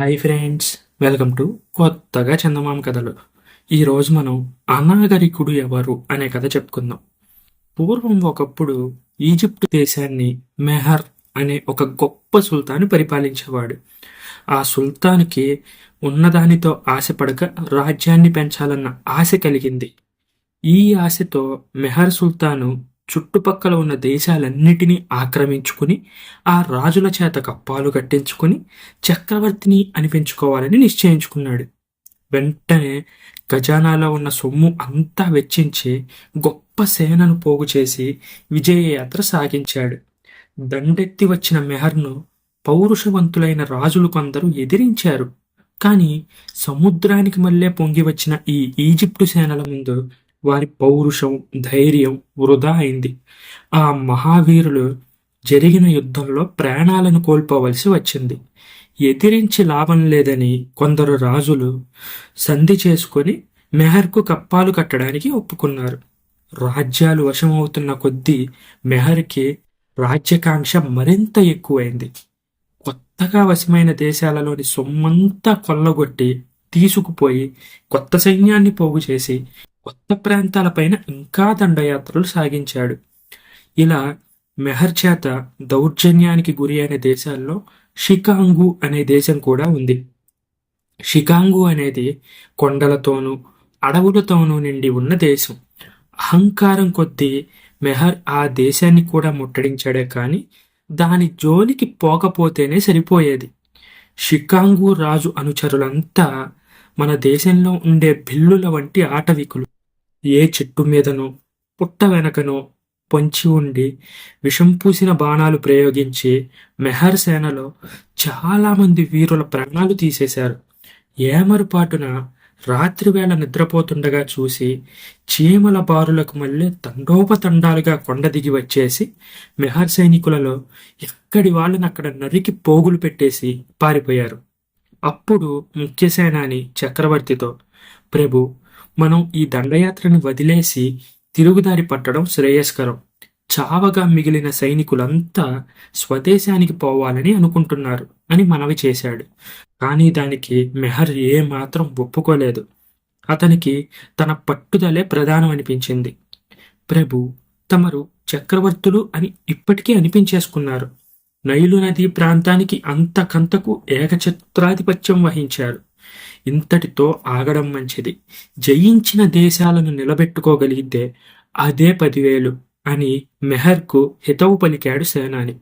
Hi friends welcome to కొత్తగా చందమామ కథలు. ఈరోజు మనం అనాగరికుడు ఎవరు అనే కథ చెప్పుకుందాం. పూర్వం ఒకప్పుడు ఈజిప్ట్ దేశాన్ని మెహర్ అనే ఒక గొప్ప సుల్తాన్ పరిపాలించేవాడు. ఆ సుల్తాన్కి ఉన్నదానితో ఆశపడక రాజ్యాన్ని పెంచాలన్న ఆశ కలిగింది. ఈ ఆశతో మెహర్ సుల్తాను చుట్టుపక్కల ఉన్న దేశాలన్నిటినీ ఆక్రమించుకుని ఆ రాజుల చేత కప్పాలు కట్టించుకుని చక్రవర్తిని అనిపించుకోవాలని నిశ్చయించుకున్నాడు. వెంటనే ఖజానాలో ఉన్న సొమ్ము అంతా వెచ్చించి గొప్ప సేనను పోగు చేసి విజయయాత్ర సాగించాడు. దండెత్తి వచ్చిన మెహర్ను పౌరుషవంతులైన రాజులు కొందరు ఎదిరించారు. కానీ సముద్రానికి మళ్ళీ పొంగి వచ్చిన ఈ ఈజిప్టు సేనల ముందు వారి పౌరుషం ధైర్యం వృధా అయింది. ఆ మహావీరులు జరిగిన యుద్ధంలో ప్రాణాలను కోల్పోవలసి వచ్చింది. ఎదిరించి లాభం లేదని కొందరు రాజులు సంధి చేసుకొని మెహర్కు కప్పాలు కట్టడానికి ఒప్పుకున్నారు. రాజ్యాలు వశమవుతున్న కొద్దీ మెహర్కి రాజ్యకాంక్ష మరింత ఎక్కువైంది. కొత్తగా వశమైన దేశాలలోని సొమ్మంతా కొల్లగొట్టి తీసుకుపోయి కొత్త సైన్యాన్ని పోగు చేసి కొత్త ప్రాంతాలపైన ఇంకా దండయాత్రలు సాగించాడు. ఇలా మెహర్ చేత దౌర్జన్యానికి గురి అయిన దేశాల్లో షికాంగు అనే దేశం కూడా ఉంది. షికాంగు అనేది కొండలతోనూ అడవులతోనూ నిండి ఉన్న దేశం. అహంకారం కొద్దీ మెహర్ ఆ దేశాన్ని కూడా ముట్టడించాడే కానీ దాని జోలికి పోకపోతేనే సరిపోయేది. షికాంగు రాజు అనుచరులంతా మన దేశంలో ఉండే బిల్లుల వంటి ఆటవికులు. ఏ చెట్టు మీదనో పుట్ట వెనకనో పొంచి ఉండి విషం పూసిన బాణాలు ప్రయోగించి మెహర్ సేనలో చాలామంది వీరుల ప్రాణాలు తీసేశారు. ఏమరుపాటున రాత్రివేళ నిద్రపోతుండగా చూసి చీమల బారులకు మళ్ళీ తండోపతండాలుగా కొండ దిగి వచ్చేసి మెహర్ సైనికులలో ఎక్కడి వాళ్ళని అక్కడ నరికి పోగులు పెట్టేసి పారిపోయారు. అప్పుడు ముఖ్యసేనాని చక్రవర్తితో ప్రభు మనం ఈ దండయాత్రని వదిలేసి తిరుగుదారి పట్టడం శ్రేయస్కరం. చావగా మిగిలిన సైనికులంతా స్వదేశానికి పోవాలని అనుకుంటున్నారు అని మనవి చేశాడు. కానీ దానికి మెహర్ ఏ మాత్రం ఒప్పుకోలేదు. అతనికి తన పట్టుదలే ప్రధానం అనిపించింది. ప్రభు తమరు చక్రవర్తులు అని ఇప్పటికీ అనిపించేసుకున్నారు. నైలు నది ప్రాంతానికి అంతకంతకు ఏకఛత్రాధిపత్యం వహించారు. ఇంతటితో ఆగడం మంచిది. జయించిన దేశాలను నిలబెట్టుకోగలిగితే అదే పదివేలు అని మెహర్కు హితవు పలికాడు సేనాని.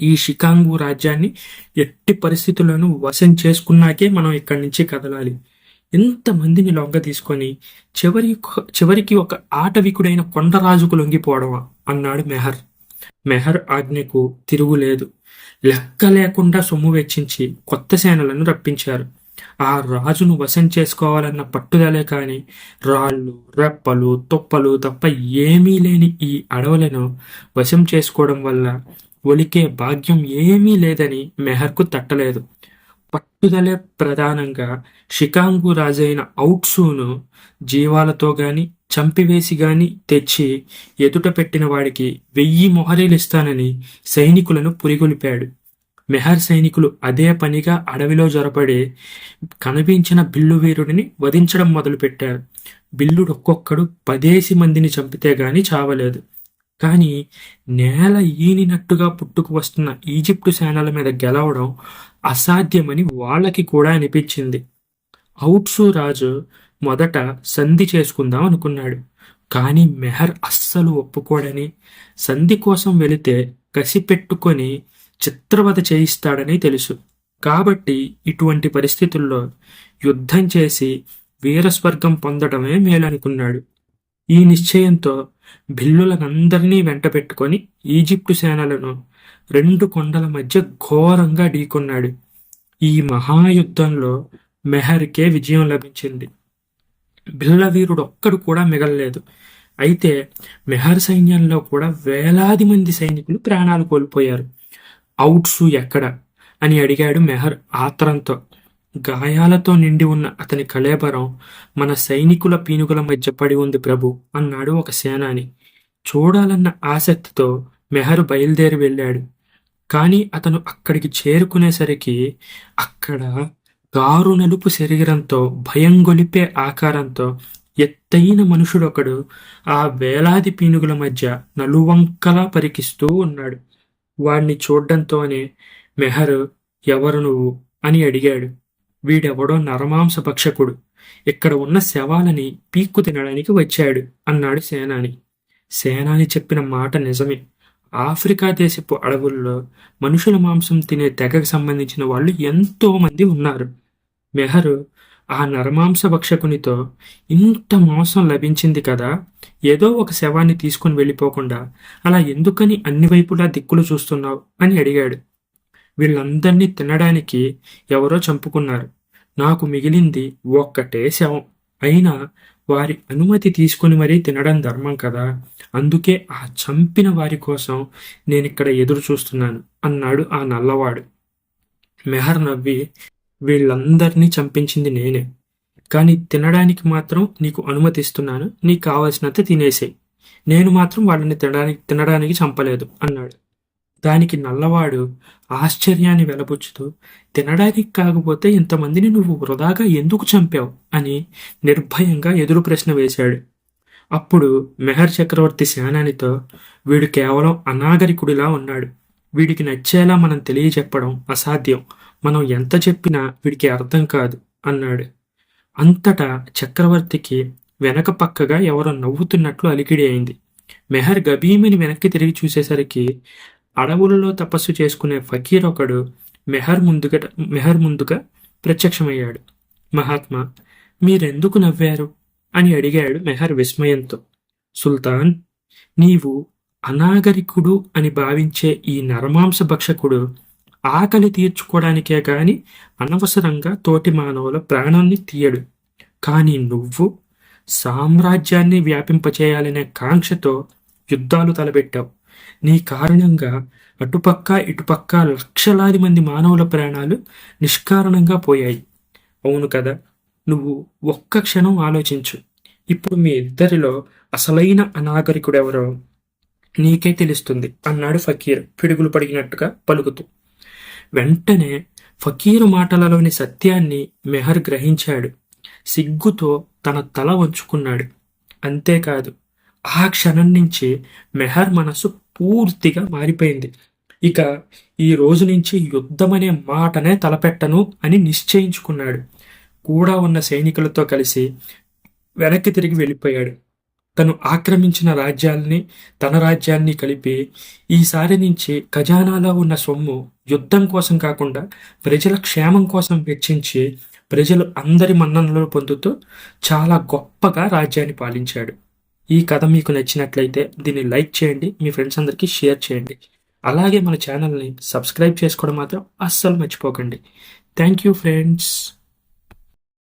ఈ షికాంగు రాజ్యాన్ని ఎట్టి పరిస్థితులను వశం చేసుకున్నాకే మనం ఇక్కడి నుంచి కదలాలి. ఎంతమందిని లొంగ తీసుకొని చివరి చివరికి ఒక ఆటవికుడైన కొండరాజుకు లొంగిపోవడమా? అన్నాడు మెహర్. మెహర్ ఆజ్ఞకు తిరుగులేదు. లెక్క లేకుండా సొమ్ము వెచ్చించి కొత్త సేనలను రప్పించారు. ఆ రాజును వశం చేసుకోవాలన్న పట్టుదలే కాని రాళ్ళు రెప్పలు తొప్పలు తప్ప ఏమీ లేని ఈ అడవులను వశం చేసుకోవడం వల్ల ఒలికే భాగ్యం ఏమీ లేదని మెహర్కు తట్టలేదు. పట్టుదలే ప్రధానంగా షికాంగు రాజైన ఔట్సూను జీవాలతో గాని చంపివేసి గాని తెచ్చి ఎదుట పెట్టిన వాడికి వెయ్యి మొహరీలు ఇస్తానని సైనికులను పురిగొలిపాడు. మెహర్ సైనికులు అదే పనిగా అడవిలో జొరపడే కనిపించిన బిల్లు వీరుడిని వధించడం మొదలుపెట్టారు. బిల్లుడు ఒక్కొక్కడు పదేసి మందిని చంపితే గాని చావలేదు. కానీ నేల ఈనినట్టుగా పుట్టుకు వస్తున్న ఈజిప్టు సేనల మీద గెలవడం అసాధ్యమని వాళ్ళకి కూడా అనిపించింది. ఔట్సు రాజు మొదట సంధి చేసుకుందాం అనుకున్నాడు. కానీ మెహర్ అస్సలు ఒప్పుకోడని సంధి కోసం వెళితే కసి పెట్టుకొని చిత్రవద చేయిస్తాడని తెలుసు. కాబట్టి ఇటువంటి పరిస్థితుల్లో యుద్ధం చేసి వీరస్వర్గం పొందడమే మేలనుకున్నాడు. ఈ నిశ్చయంతో భిల్లులనందరినీ వెంట పెట్టుకొని ఈజిప్టు సేనలను రెండు కొండల మధ్య ఘోరంగా ఢీకొన్నాడు. ఈ మహాయుద్ధంలో మెహర్కే విజయం లభించింది. బిల్లవీరుడు ఒక్కడు కూడా మిగలలేదు. అయితే మెహర్ సైన్యంలో కూడా వేలాది మంది సైనికులు ప్రాణాలు కోల్పోయారు. అవుట్సు ఎక్కడ? అని అడిగాడు మెహర్ ఆత్రంతో. గాయాలతో నిండి ఉన్న అతని కళేబరం మన సైనికుల పీనుగుల మధ్య పడి ఉంది ప్రభు అన్నాడు ఒక సేనాని. చూడాలన్న ఆసక్తితో మెహర్ బయలుదేరి వెళ్ళాడు. కానీ అతను అక్కడికి చేరుకునేసరికి అక్కడ గారు నలుపు శరీరంతో భయం గొలిపే ఆకారంతో ఎత్తైన మనుషుడొకడు ఆ వేలాది పీనుగుల మధ్య నలువంకలా పరికిస్తూ ఉన్నాడు. వాణ్ణి చూడ్డంతోనే మెహర్ ఎవరు నువ్వు? అని అడిగాడు. వీడెవడో నరమాంస భక్షకుడు ఇక్కడ ఉన్న శవాలని పీక్కు తినడానికి వచ్చాడు అన్నాడు సేనాని. సేనాని చెప్పిన మాట నిజమే. ఆఫ్రికా దేశపు అడవుల్లో మనుషుల మాంసం తినే తెగకు సంబంధించిన వాళ్ళు ఎంతో మంది ఉన్నారు. మెహరు ఆ నరమాంస భక్షకునితో ఇంత మాంసం లభించింది కదా? ఏదో ఒక శవాన్ని తీసుకుని వెళ్ళిపోకుండా అలా ఎందుకని అన్ని వైపులా దిక్కులు చూస్తున్నావు? అని అడిగాడు. వీళ్ళందరినీ తినడానికి ఎవరో చంపుకున్నారు. నాకు మిగిలింది ఒక్కటే శవం. అయినా వారి అనుమతి తీసుకుని మరీ తినడం ధర్మం కదా? అందుకే ఆ చంపిన వారి కోసం నేనిక్కడ ఎదురు చూస్తున్నాను అన్నాడు ఆ నల్లవాడు. మెహర్ నవ్వి వీళ్ళందరినీ చంపించింది నేనే. కానీ తినడానికి మాత్రం నీకు అనుమతిస్తున్నాను. నీకు కావలసినంత తినేసేయి నేను మాత్రం వాళ్ళని తినడానికి తినడానికి చంపలేదు అన్నాడు. దానికి నల్లవాడు ఆశ్చర్యాన్ని వెలబుచ్చుతూ తినడానికి కాకపోతే ఇంతమందిని నువ్వు వృధాగా ఎందుకు చంపావు? అని నిర్భయంగా ఎదురు ప్రశ్న వేశాడు. అప్పుడు మెహర్ చక్రవర్తి సేనానితో వీడు కేవలం అనాగరికుడిలా ఉన్నాడు. వీడికి నచ్చేలా మనం తెలియచెప్పడం అసాధ్యం. మనం ఎంత చెప్పినా వీడికి అర్థం కాదు అన్నాడు. అంతటా చక్రవర్తికి వెనక పక్కగా ఎవరో నవ్వుతున్నట్లు అలికిడి అయింది. మెహర్ గభీమిని వెనక్కి తిరిగి చూసేసరికి అడవులలో తపస్సు చేసుకునే ఫకీర్ ఒకడు మెహర్ ముందుగా మెహర్ ముందుగా ప్రత్యక్షమయ్యాడు. మహాత్మా మీరెందుకు నవ్వారు? అని అడిగాడు మెహర్ విస్మయంతో. సుల్తాన్ నీవు అనాగరికుడు అని భావించే ఈ నరమాంస భక్షకుడు ఆకలి తీర్చుకోవడానికే కానీ అనవసరంగా తోటి మానవుల ప్రాణాన్ని తీయడు. కానీ నువ్వు సామ్రాజ్యాన్ని వ్యాపింపచేయాలనే కాంక్షతో యుద్ధాలు తలపెట్టావు. నీ కారణంగా అటుపక్క ఇటుపక్క లక్షలాది మంది మానవుల ప్రాణాలు నిష్కారణంగా పోయాయి. అవును కదా నువ్వు ఒక్క క్షణం ఆలోచించు. ఇప్పుడు మీ ఇద్దరిలో అసలైన అనాగరికుడెవరో నీకే తెలుస్తుంది అన్నాడు ఫకీర్. పిడుగులు పడిగినట్టుగా పలుకుతూ. వెంటనే ఫకీరు మాటలలోని సత్యాన్ని మెహర్ గ్రహించాడు. సిగ్గుతో తన తల వంచుకున్నాడు. అంతేకాదు ఆ క్షణం నుంచి మెహర్ మనసు పూర్తిగా మారిపోయింది. ఇక ఈ రోజు నుంచి యుద్ధమనే మాటనే తలపెట్టను అని నిశ్చయించుకున్నాడు. కూడా ఉన్న సైనికులతో కలిసి వెనక్కి తిరిగి వెళ్ళిపోయాడు. తను ఆక్రమించిన రాజ్యాల్ని తన రాజ్యాన్ని కలిపి ఈసారి నుంచి ఖజానాలో ఉన్న సొమ్ము యుద్ధం కోసం కాకుండా ప్రజల క్షేమం కోసం వెచ్చించి ప్రజలు అందరి మన్ననలు పొందుతూ చాలా గొప్పగా రాజ్యాన్ని పాలించాడు. ఈ కథ మీకు నచ్చినట్లయితే దీన్ని లైక్ చేయండి మీ ఫ్రెండ్స్ అందరికీ షేర్ చేయండి. అలాగే మన ఛానల్ని సబ్స్క్రైబ్ చేసుకోవడం మాత్రం అస్సలు మర్చిపోకండి. Thank you friends.